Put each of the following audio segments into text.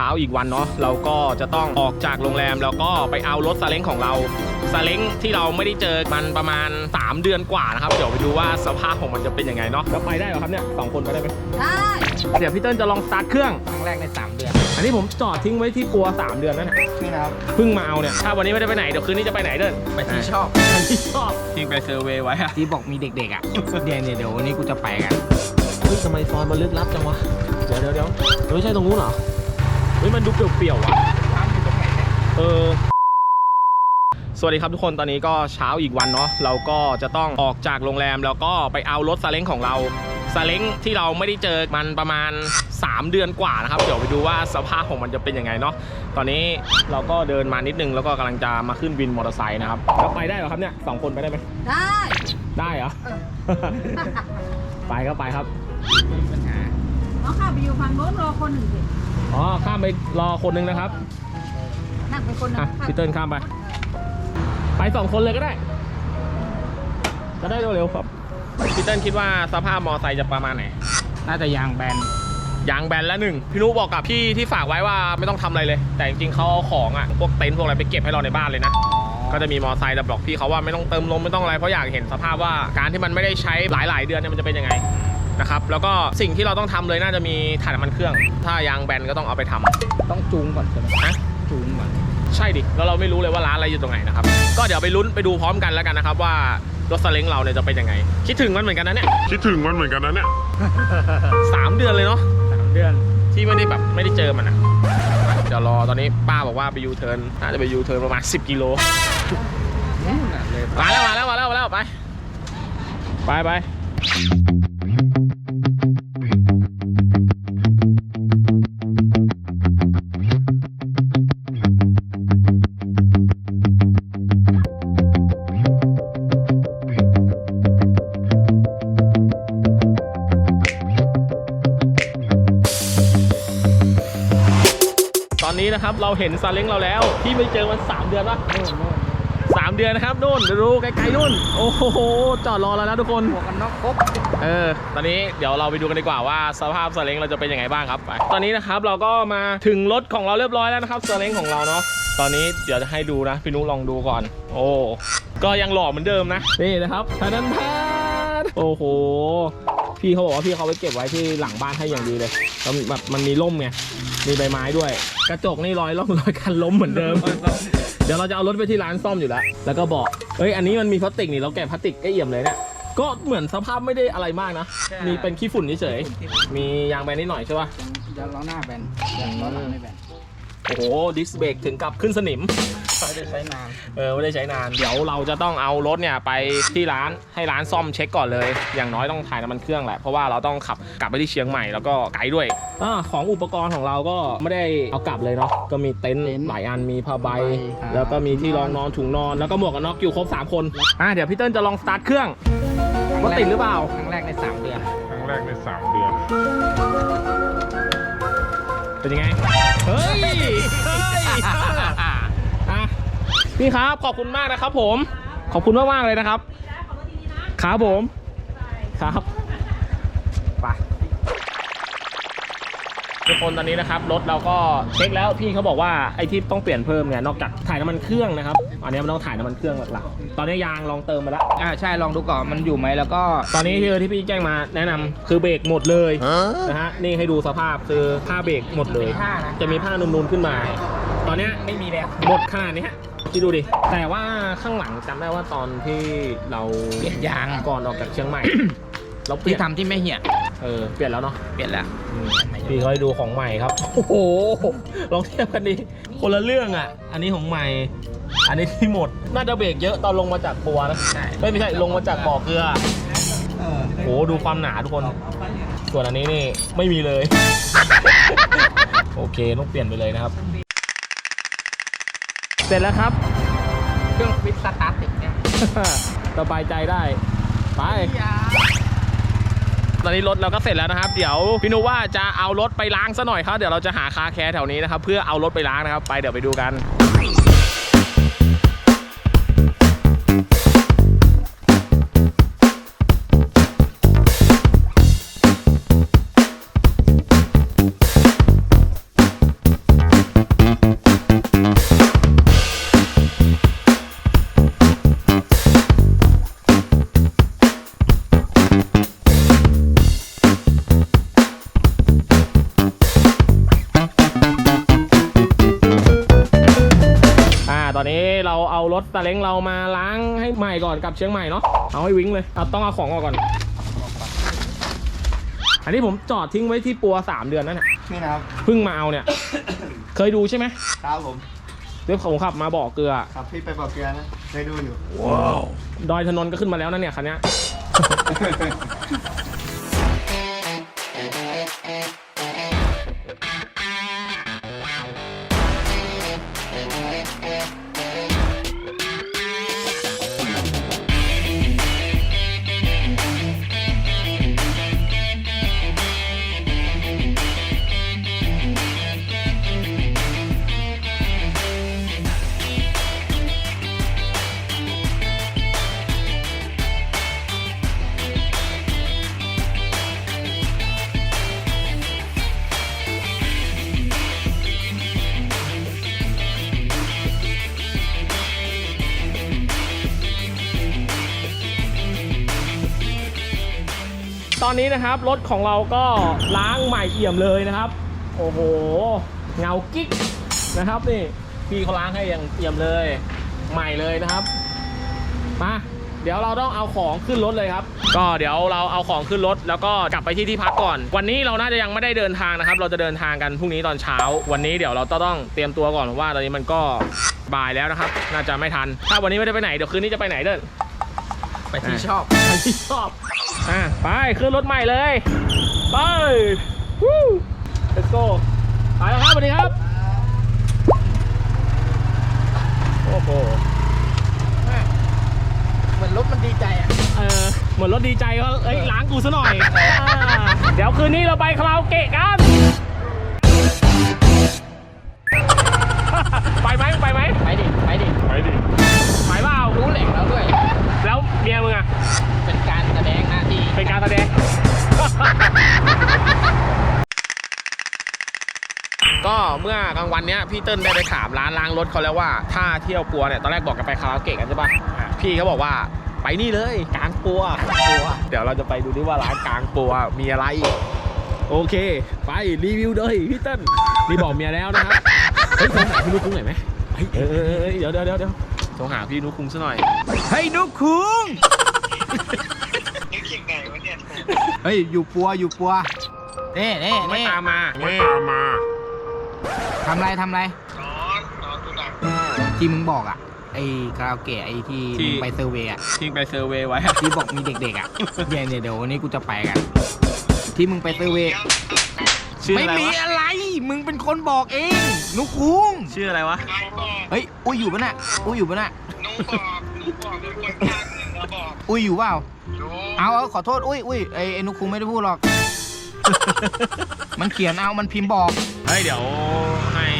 ช้าอีกวันเนาะเราก็จะต้องออกจากโรงแรมแล้วก็ไปเอารถซาเล้งของเราซาเล้งที่เราไม่ได้เจอมันประมาณ 3 เดือนกว่านะครับเดี๋ยวไปดูว่าสภาพของมันจะเป็นยังไงเนาะแล้วไปได้เหรอครับเนี่ยสองคนไปได้ไหมได้เดี๋ยวพี่เติ้ลจะลองสตาร์ทเครื่องครั้งแรกใน 3 เดือน อันนี้ผมจอดทิ้งไว้ที่ปัว 3 เดือนแล้วเนี่ยนี่นะครับเพิ่งมาเอาเนี่ยถ้าวันนี้ไม่ได้ไปไหนเดี๋ยวคืนนี้จะไปไหนเดินไปที่ชอบที่ชอบทิ้งไปเซอร์เวย์ไว้อะที่บอกมีเด็กๆอะเดี๋ยวเนี่ยเดี๋ยววันนี้กูจะไปกันเฮ้ยทำไมซอยมันลึกลับจังวะเดี๋ยวเดี๋ยวเดี๋ยวไม่ใช่ตรงนู้นเหรอ เฮ้ยมันดูเปลี่ยวๆว่ะร้านอยู่ตรงไหนเนี่ยเออสวัสดีครับทุกคนตอนนี้ก็เช้าอีกวันเนาะเราก็จะต้องออกจากโรงแรมแล้วก็ไปเอารถซาเล้งของเราซาเล้งที่เราไม่ได้เจอมันประมาณ 3 เดือนกว่านะครับเดี๋ยวไปดูว่าสภาพของมันจะเป็นยังไงเนาะตอนนี้เราก็เดินมานิดนึงแล้วก็กำลังจะมาขึ้นวินมอเตอร์ไซค์นะครับแล้วไปได้เหรอครับเนี่ยสองคนไปได้ไหมได้ได้เหรอไปครับไปครับมีปัญหาน้องข้าไปอยู่ฝั่งโน้นรอคนหนึ่งสิ อ๋อ ข้ามไปรอคนนึงนะครับ นั่งไปคนหนึ่งอะพี่เติ้ลข้ามไป ไปสองคนเลยก็ได้ จะได้เร็วๆครับพี่เติ้ลคิดว่าสภาพมอไซค์จะประมาณไหน น่าจะยางแบนยางแบนแล้วหนึ่งพี่นุบอกกับพี่ที่ฝากไว้ว่าไม่ต้องทำอะไรเลย แต่จริงๆเขาเอาของอะ พวกเต็นท์พวกอะไรไปเก็บให้เราในบ้านเลยนะ ก็จะมีมอไซค์แต่บอกพี่เขาว่าไม่ต้องเติมลมไม่ต้องอะไรเพราะอยากเห็นสภาพว่าการที่มันไม่ได้ใช้หลายๆ เดือนเนี่ยมันจะเป็นยังไง นะครับแล้วก็สิ่งที่เราต้องทำเลยน่าจะมีถ่านน้ำมันเครื่อง ถ้ายางแบนก็ต้องเอาไปทำต้องจูงก่อนใช่ไหมนะจูงก่อนใช่ดิแล้วเราไม่รู้เลยว่าร้านอะไรอยู่ตรงไหนนะครับก็เดี๋ยวไปลุ้นไปดูพร้อมกันแล้วกันนะครับว่ารถซาเล้งเราเนี่ยจะเป็นยังไง คิดถึงมันเหมือนกันนะเนี่ยคิดถึงมันเหมือนกันนะเนี่ยสามเดือนเลยเนาะสามเดือนที่ไม่ได้แบบไม่ได้เจอมันอะเดี๋ยวรอตอนนี้ป้าบอกว่าไปยูเทิร์นน่าจะไปยูเทิร์นประมาณ 10 กิโลนู่นน่ะเลยมาแล้วมาแล้วมาแล้วมาแล้วไป ไปไป อนนี้นะครับเราเห็นซาเล้งเราแล้ว ที่ไม่เจอมัน3เดือนวะนู่นนู่นสามเดือนนะครับนู่นเดี๋ยวดูไกลๆนู่น โอ้โหจอดรอแล้วนะทุกคนหมวกกันน็อกครบเออตอนนี้เดี๋ยวเราไปดูกันดีกว่าว่าสภาพซาเล้งเราจะเป็นยังไงบ้างครับไปตอนนี้นะครับเราก็มาถึงรถของเราเรียบร้อยแล้วนะครับซาเล้งของเราเนาะตอนนี้เดี๋ยวจะให้ดูนะพี่นุลองดูก่อน โอ้ก็ยังหล่อเหมือนเดิมนะนี่นะครับทานันทานโอ้โหพี่เขาบอกว่าพี่เขาไปเก็บไว้ที่หลังบ้านให้อย่างดีเลยแล้วแบบมันมีร่มไง มีใบไม้ด้วย กระจกนี่รอยร่องรอยคันล้มเหมือนเดิม เดี๋ยวเราจะเอารถไปที่ร้านซ่อมอยู่แล้ว แล้วก็บอกเอ้ยอันนี้มันมีพลาสติกนี่เราแกะพลาสติกก็เอี่ยมเลยเนี่ย ก็เหมือนสภาพไม่ได้อะไรมากนะมีเป็นขี้ฝุ่นเฉยๆมียางแบนนิดหน่อยใช่ป่ะจะล้อหน้าแบนยางล้อหลังไม่แบนโอ้โหดิสเบรกถึงกับขึ้นสนิม ไม่ได้ใช้นาน เออไม่ได้ใช้นาน เดี๋ยวเราจะต้องเอารถเนี่ยไปที่ร้านให้ร้านซ่อมเช็คก่อนเลย อย่างน้อยต้องถ่ายน้ำมันเครื่องแหละ เพราะว่าเราต้องขับกลับไปที่เชียงใหม่แล้วก็ไกด์ด้วยอของอุปกรณ์ของเราก็ไม่ได้เอากลับเลยเนาะ ก็มีเต็นท์หลายอัน มีผ้าใบ แล้วก็มีที่รองนอนถุงนอน แล้วก็หมวกกันน็อกอยู่ครบสามคน อะเดี๋ยวพี่เติ้ลจะลองสตาร์ทเครื่องว่าติดหรือเปล่า ครั้งแรกใน 3 เดือน ครั้งแรกใน 3 เดือน เป็นยังไง เฮ้ย เฮ้ยอะ พี่ครับขอบคุณมากนะครับ ผม ขอบคุณมากมากๆเลยนะครับครับผมครับไปทุกคนตอนนี้นะครับรถเราก็เช็คแล้วพี่เขาบอกว่าไอ้ที่ต้องเปลี่ยนเพิ่มเนี่ยนอกจากถ่ายน้ำมันเครื่องนะครับอันนี้มันต้องถ่ายน้ำมันเครื่องหลักๆตอนนี้ยางลองเติมมาแล้วอ่าใช่ลองดูก่อนมันอยู่ไหมแล้วก็ ตอนนี้ที่ที่พี่แจ้งมาแนะนำคือเบรกหมดเลยนะฮะนี่ให้ดูสภาพคือผ้าเบรกหมดเลยผ้านะจะมีผ้านูนๆขึ้นมา ตอนเนี้ยไม่มีแล้วหมดขนาดนี้ ฮะที่ดูดิ แต่ว่าข้างหลังจำได้ว่าตอนที่เราเปลี่ยนยาง ก่อนออกจากเชียงใหม่ เราเปลี่ที่ยนทำที่ไม่เหี่ยเออเปลี่ยนแล้วเนาะเปลี่ยนแล้ว อืมพี่เขาให้ดูของใหม่ครับ โอ้โห ลองเทียบกันดิคนละเรื่องอะ อันนี้ของใหม่ อันนี้ที่หมด น่าจะเบรกเยอะตอนลงมาจากปัวนะใช่ เอ้ยไม่ใช่ลงมาจากบ่อเกลือเออโหดูความหนาทุกคน ส่วนอันนี้นี่ไม่มีเลย โอเคต้องเปลี่ยนไปเลยนะครับ เสร็จแล้วครับ เครื่องฟิตสตาร์ทติดเนี่ยสบายใจได้ ไป ตอนนี้รถเราก็เสร็จแล้วนะครับ เดี๋ยวพี่นุว่าจะเอารถไปล้างซะหน่อยครับ เดี๋ยวเราจะหาคาแคร์แถวนี้นะครับ เพื่อเอารถไปล้างนะครับ ไปเดี๋ยวไปดูกัน อนนี้เราเอารถซาเล้งเรามาล้างให้ใหม่ก่อนกลับเชียงใหม่เนาะเอาให้วิ่งเลยเอาต้องเอาของออกก่อน อันนี้ผมจอดทิ้งไว้ที่ปัวสามเดือนนั่นแหละนี่นะครับเพิ่งมาเอาเนี่ย เคยดูใช่ไหมครับผมเดี๋ยวผมขับมาบ่อเกลือขับพี่ไปบอกเกลือนะเคยดูอยู่ดอยถนนก็ขึ้นมาแล้วนะเนี่ยคันเนี้ ตอนนี้นะครับรถของเราก็ล้างใหม่เอี่ยมเลยนะครับ โอ้โห เงากิ๊กนะครับนี่พี่เขาล้างให้อย่างเอี่ยมเลย ใหม่เลยนะครับมาเดี๋ยวเราต้องเอาของขึ้นรถเลยครับ ก็เดี๋ยวเราเอาของขึ้นรถ แล้วก็กลับไปที่ที่พักก่อน วันนี้เราน่าจะยังไม่ได้เดินทางนะครับ เราจะเดินทางกันพรุ่งนี้ตอนเช้า วันนี้เดี๋ยวเราต้องเตรียมตัวก่อนเพราะว่าตอนนี้มันก็บ่ายแล้วนะครับ น่าจะไม่ทัน ถ้าวันนี้ไม่ได้ไปไหนเดี๋ยวคืนนี้จะไปไหนเดิน ไปที่ชอบใครที่ชอบอะไปขึ้นรถใหม่เลย ไปวู้ let's go ไปแล้วครับสวัสดีครับ โอ้โหเหมือนรถมันดีใจอะ เออ เหมือนรถดีใจว่าเอ้ยล้างกูซะหน่อยอ่าเดี๋ยวคืนนี้เราไปคาราโอเกะกัน ไปไหมไปไหมไปดิ ไปดิ ไปดิไปเปล่ารู้แหล่งแล้วด้วย แล้วเมียมึงอะเป็นการแสดงหน้าที่เป็นการแสดง ก็เมื่อกลางวันเนี้ยพี่เติ้ลได้ไปถามร้านล้างรถเขาแล้วว่า ถ้าเที่ยวปัวเนี่ยตอนแรกบอกกันไปคาราโอเกะกันใช่ปะอะพี่เขาบอกว่าไปนี่เลยกลางปัวปัว เดี๋ยวเราจะไปดูดิว่าร้านกลางปัวมีอะไร โอเค ไปรีวิวเลยพี่เติ้ลนี่บอกเมียแล้วนะครับ เฮ้ยโทรหาพี่นุ๊กคุ้งหน่อยไหมเฮ้ยเออเออเออเดี๋ยวเดี๋ยวเดี๋ยวเดี๋ยวโทรหาพี่นุ๊กคุ้งซะหน่อย เฮ้ยนุกคุงเฮ้ยอยู่ปัวอยู่ปัวเน่เน่ไม่เน่ตามมาไม่ตามมาทำไรทำไรที่มึงบอกอะไอ้คาราโอเกะไอ้ที่ มึงไปเซอร์เวย์อะทิ้งไปเซอร์เวย์ไว้ที่บอกมีเด็กๆอะเดี๋ยวเนี่ยเดี๋ยววันนี้กูจะไปกัน ที่มึงไปเซอร์เวย์ ชื่อไม่อะไรมีวะอะไร มึงเป็น คนบอกเองนุกคุงชื่ออะไรวะเฮ้ยอุ้ยอยู่ปะน่ะอุ้ยอยู่ปะน่ะนุบอกนุบอกเป็นคนภาคหนึ่งแล้วบอกอุ้ยอยู่เปล่าดูเอาเอาขอโทษอุ้ยอุ้ยไอ้ไอ้นุกคุงไม่ได้พูดหรอก มันเขียนเอามันพิมพ์บอก เฮ้ยเดี๋ยวให้นก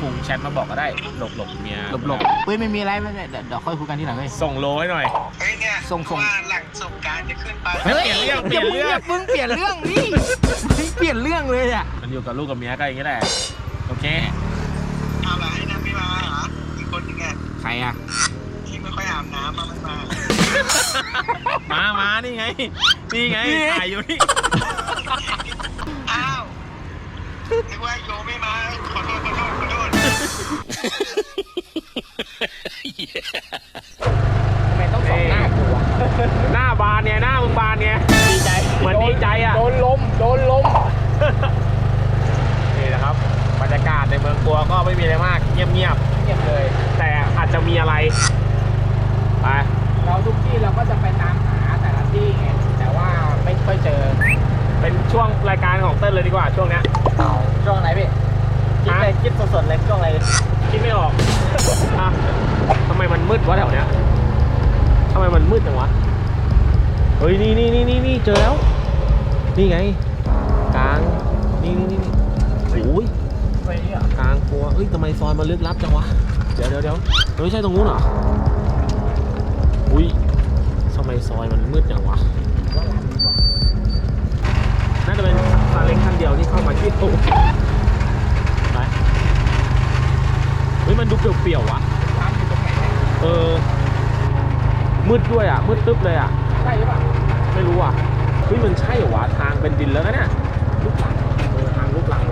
คุงแชทมาบอกก็ได้หลบหลบเมียหลบหลบเฮ้ยไม่มีอะไรไม่เป็นไรเดี๋ยวเดี๋ยวค่อยคุยกันที่หลังเลย ส่งโลให้หน่อย เฮ้ยเนี่ยส่งส่งว่าหลังสงกรารจะขึ้นไปเฮ้ย เปลี่ยนเรื่องอย่ามึงเปลี่ยนเรื่องอย่ามึงเปลี่ยนเรื่องนี่มึงเปลี่ยนเรื่องเลยอะมันอยู่กับลูกกับเมียก็อย่างนี้แหละโอเคเอาละให้นะไม่มาเหรออีกคนหนึงอะใครอะที่ไม่ค่อยอาบน้ำมาไม่มา มามานี่ไงนี่ไงถ่ายอยู่นี่อ้าว นึกว่าโยไม่มา ขอโทษขอโทษขอโทษทำไมต้องสองหน้ากูวะหน้าบานเนี่ยหน้ามึงบานเนี่ยดีใจเหมือนดีใจอะ โดนลมโดนลมนี่นะครับ บรรยากาศในเมืองปัวก็ไม่มีอะไรมาก เงียบเงียบเลยๆแต่อาจจะมีอะไร ไปเราทุกที่เราก็จะไปตามหาแต่ละที่ไงแต่ว่าไม่ค่อยเจอ เป็นช่วงรายการของเต้นเลยดีกว่าช่วงเนี้ยช่วงไหนพี่คิดเลยคิดสดๆเลยช่วงไหนคิดไม่ออกอะทำไมมันมืดวะแถวเนี้ยทำไมมันมืดจังวะเฮ้ยนี่นี่นี่นี่นี่เจอแล้ว นี่ไงกลางนี่นี่นี่นี่โอ้ยไปนี่เหรอกลางปัวเฮ้ยทำไมซอยมันลึกลับจังวะเดี๋ยวเดี๋ยวเดี๋ยวเฮ้ยไม่ใช่ตรงนู้นเหรออุ้ยทำไมซอยมันมืดจังวะน่า จะเป็นซาเล้งคันเดียวที่เข้ามาที่ตู้ไปเฮ้ยมันดูเปรี่ยวๆวะร้านอยู่ตรงไหนเนี่ยเออมืดด้วยอะมืดตึ๊บเลยอะใช่หรือเปล่าไม่รู้อะเฮ้ยมันใช่เหรอวะทางเป็นดินแล้วนะเนี่ยลูกหลังเออทางลูกหลัง